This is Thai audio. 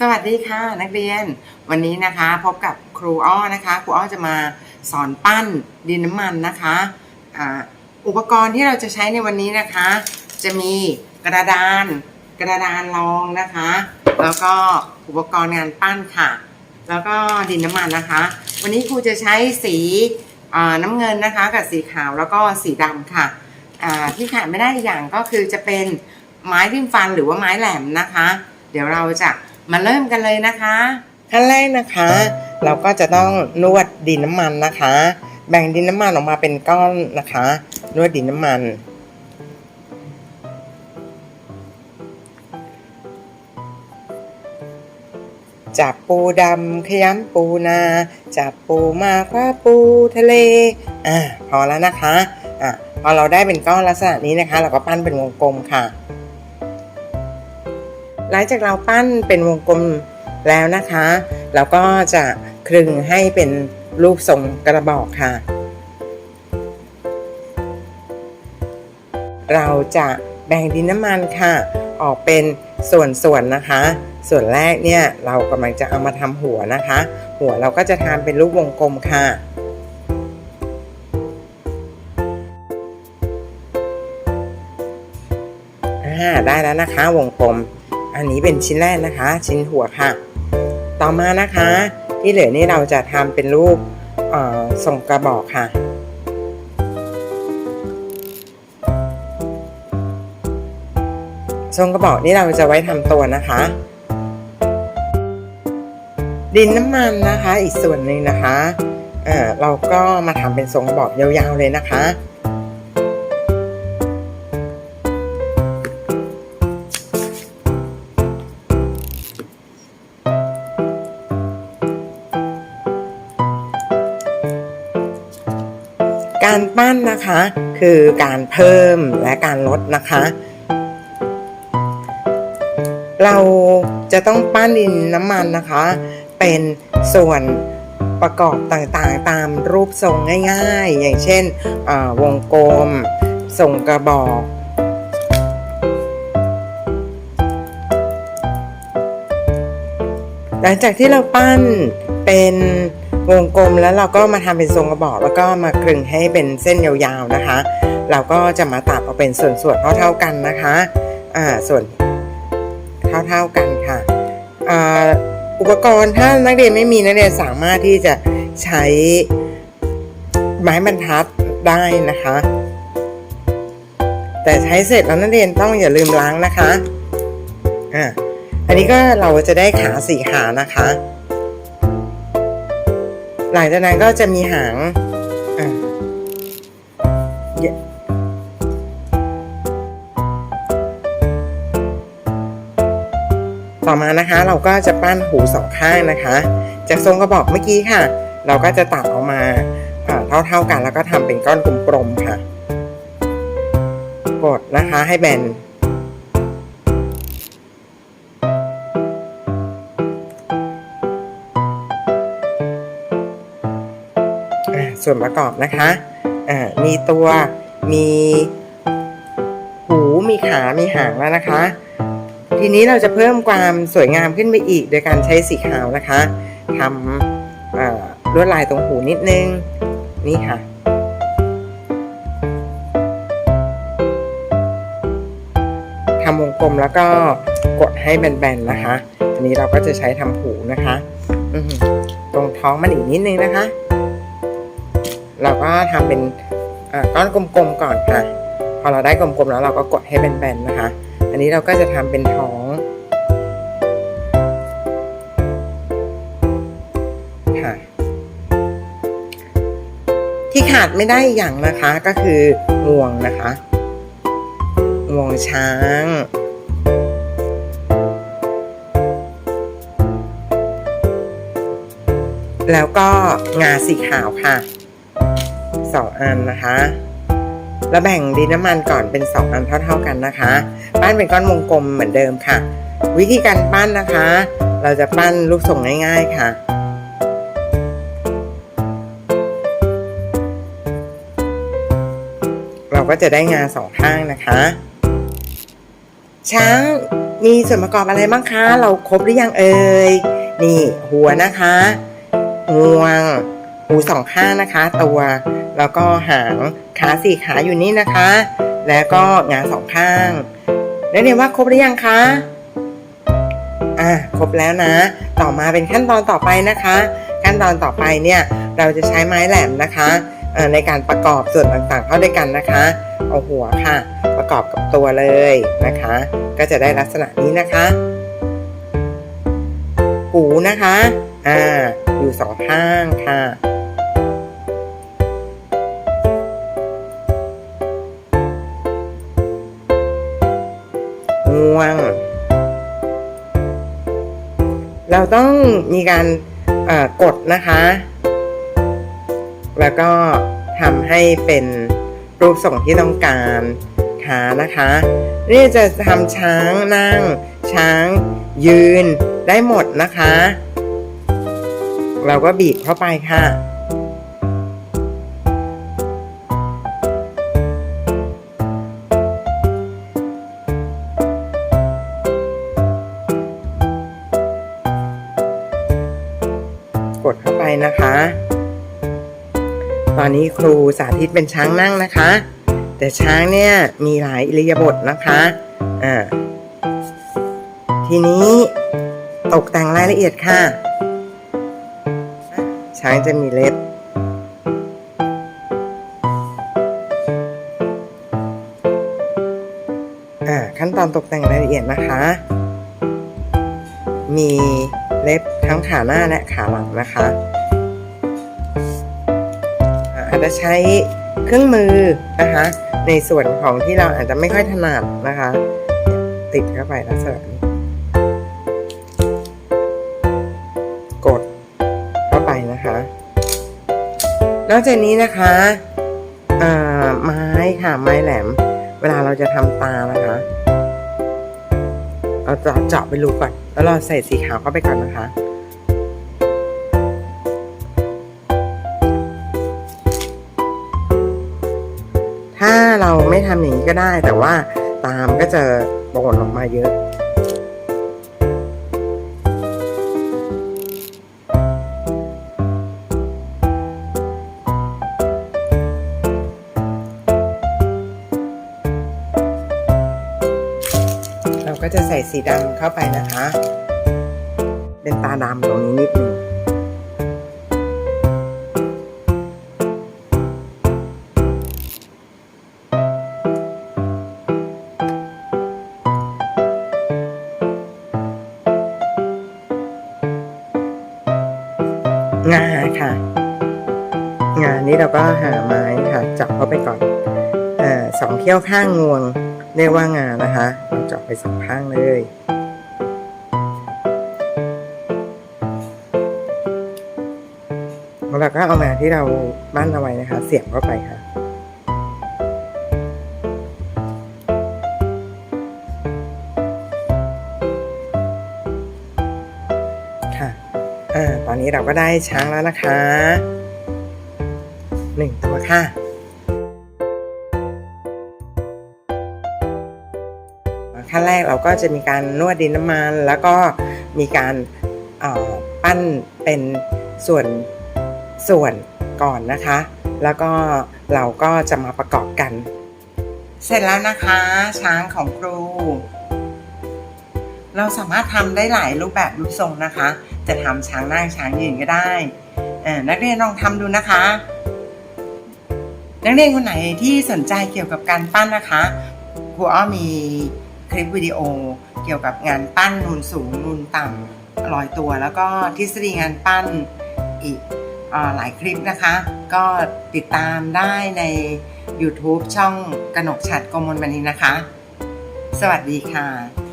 สวัสดีค่ะนักเรียน วันนี้นะคะพบกับครูอ้อนะคะ ครูอ้อจะมาสอนปั้นดินน้ำมันนะคะอุปกรณ์ที่เราจะใช้ในวันนี้นะคะ จะมีกระดานกระดานรองนะคะ แล้วก็อุปกรณ์งานปั้นค่ะ แล้วก็ดินน้ำมันนะคะ วันนี้ครูจะใช้สีน้ำเงินนะคะ กับสีขาวแล้วก็สีดำค่ะที่ขาดไม่ได้อีกอย่างก็คือจะเป็นไม้ริมฟันหรือว่าไม้แหลมนะคะ เดี๋ยวเราจะ มาเริ่มกันเลยนะคะขั้นแรกนะคะ เราก็จะต้องนวดดินน้ำมันนะคะ แบ่งดินน้ำมันออกมาเป็นก้อนนะคะ นวดดินน้ำมัน จับปูดำขยำปูนา จับปูมาคว้าปูทะเล อ่าพอแล้วนะคะอะพอเราได้เป็นก้อนลักษณะนี้นะคะ เราก็ปั้นเป็นวงกลมค่ะ หลังจากเราปั้นเป็นวงกลมแล้วนะคะ เราก็จะคลึงให้เป็นรูปทรงกระบอกค่ะ เราจะแบ่งดินน้ำมันค่ะ ออกเป็นส่วนๆนะคะ ส่วนแรกเนี่ยเรากำลังจะเอามาทำหัวนะคะ หัวเราก็จะทำเป็นรูปวงกลมค่ะอ่าได้แล้วนะคะวงกลม อันนี้เป็นชิ้นแรกนะคะ ชิ้นหัวค่ะ ต่อมานะคะ ที่เหลือนี่เราจะทำเป็นรูปทรงกระบอกค่ะทรงกระบอกนี่เราจะไว้ทำตัวนะคะ ดินน้ำมันนะคะ อีกส่วนหนึ่งนะคะเออเราก็มาทำเป็นทรงกระบอกยาวๆเลยนะคะ การปั้นนะคะ คือการเพิ่มและการลดนะคะ เราจะต้องปั้นดินน้ำมันนะคะ เป็นส่วนประกอบต่างๆ ตามรูปทรงง่ายๆ อย่างเช่นวงกลมทรงกระบอกหลังจากที่เราปั้นเป็น วงกลมแล้วเราก็มาทำเป็นทรงกระบอกแล้วก็มาคลึงให้เป็นเส้นยาวๆนะคะ เราก็จะมาตัดออกเป็นส่วนๆเท่าๆกันนะคะอ่าส่วนเท่าๆกันค่ะอ่าอุปกรณ์ถ้านักเรียนไม่มีนักเรียนสามารถที่จะใช้ไม้บรรทัดได้นะคะ แต่ใช้เสร็จแล้วนักเรียนต้องอย่าลืมล้างนะคะอ่าอันนี้ก็เราจะได้ขาสี่ขานะคะ หลังจากนั้นก็จะมีหางอะเยต่อมานะคะเราก็จะปั้นหูสองข้างนะคะ จากทรงกระบอกเมื่อกี้ค่ะ เราก็จะตัดออกมาอ่าเท่าๆกันแล้วก็ทำเป็นก้อนกลมๆค่ะ กดนะคะให้แบน ส่วนประกอบนะคะอ่ามีตัวมีหูมีขา มีหางแล้วนะคะ ทีนี้เราจะเพิ่มความสวยงามขึ้นไปอีก โดยการใช้สีขาวนะคะทำลวดลายตรงหูนิดนึง นี่ค่ะทำวงกลมแล้วก็กดให้แบนๆนะคะ อันนี้เราก็จะใช้ทำหูนะคะ ตรงท้องมันอีกนิดนึงนะคะ เราก็ทำเป็นก้อนกลมๆก่อนค่ะ พอเราได้กลมๆแล้วเราก็กดให้แบนๆนะคะ อันนี้เราก็จะทำเป็นท้องค่ะ ที่ขาดไม่ได้อีกอย่างนะคะก็คืองวงนะคะงวงช้างแล้วก็งาสีขาวค่ะ สองอันนะคะ แล้วแบ่งดินน้ำมันก่อนเป็นสองอันเท่า ๆกันนะคะ ปั้นเป็นก้อนวงกลมเหมือนเดิมค่ะ วิธีการปั้นนะคะ เราจะปั้นรูปทรงง่าย ๆค่ะเราก็จะได้งาสองข้างนะคะ ช้างมีส่วนประกอบอะไรบ้างคะ เราครบหรือยังเอ่ย นี่หัวนะคะ งวง หูสองข้างนะคะ ตัว แล้วก็หางขาสี่ขาอยู่นี่นะคะ แล้วก็งาสองข้าง แล้วเนี่ยว่าครบหรือยังคะอะครบแล้วนะ ต่อมาเป็นขั้นตอนต่อไปนะคะ ขั้นตอนต่อไปเนี่ยเราจะใช้ไม้แหลมนะคะในการประกอบส่วนต่างๆเข้าด้วยกันนะคะ เอาหัวค่ะ ประกอบกับตัวเลยนะคะ ก็จะได้ลักษณะนี้นะคะ หูนะคะ อ่า อยู่สองข้างค่ะ เราต้องมีการกดนะคะ แล้วก็ทำให้เป็นรูปทรงที่ต้องการขานะคะ นี่จะทำช้างนั่ง ช้างยืนได้หมดนะคะ เราก็บีบเข้าไปค่ะ นะคะ ตอนนี้ครูสาธิตเป็นช้างนั่งนะคะ แต่ช้างเนี่ยมีหลายอิริยาบถนะคะอ่าทีนี้ตกแต่งรายละเอียดค่ะ ช้างจะมีเล็บขั้นตอนตกแต่งรายละเอียดนะคะ มีเล็บทั้งขาหน้าและขาหลังนะคะ อาจจะใช้เครื่องมือนะคะ ในส่วนของที่เราอาจจะไม่ค่อยถนัดนะคะ ติดเข้าไปลักษณะนี้กดเข้าไปนะคะ นอกจากนี้นะคะอ่าไม้ค่ะไม้แหลม เวลาเราจะทำตานะคะเราจะเจาะไปรูก่อน แล้วเราใส่สีขาวเข้าไปก่อนนะคะ ถ้าเราไม่ทำอย่างนี้ก็ได้ แต่ว่าตามก็จะโปนออกมาเยอะเราก็จะใส่สีดำเข้าไปนะคะ เป็นตาดำตรงนี้นิดนึง งาค่ะ งานนี้เราก็หาไม้ค่ะจับเข้าไปก่อนอสองเที่ยวข้างงวงเรียกว่างานะคะเราจับไปสองข้างเลยแล้วเราก็เอามาที่เราบ้านเอาไว้นะคะ เสียบเข้าไปค่ะ นี้เราก็ได้ช้างแล้วนะคะหนึ่งตัวค่ะขั้นแรกเราก็จะมีการนวดดินน้ำมัน แล้วก็มีการปั้นเป็นส่วนส่วนก่อนนะคะ แล้วก็เราก็จะมาประกอบกัน เสร็จแล้วนะคะ ช้างของครู เราสามารถทำได้หลายรูปแบบรูปทรงนะคะ จะทำช้างนั่งช้างยืนก็ได้เอ่อนักเรียนลองทำดูนะคะ นักเรียนคนไหนที่สนใจเกี่ยวกับการปั้นนะคะครูอ้อมีคลิปวิดีโอเกี่ยวกับงานปั้นนูนสูงนูนต่ำลอยตัว แล้วก็ทฤษฎีงานปั้นอีกอหลายคลิปนะคะ ก็ติดตามได้ใน YouTube ช่องกนกฉัดกมลบันทินนะคะ สวัสดีค่ะ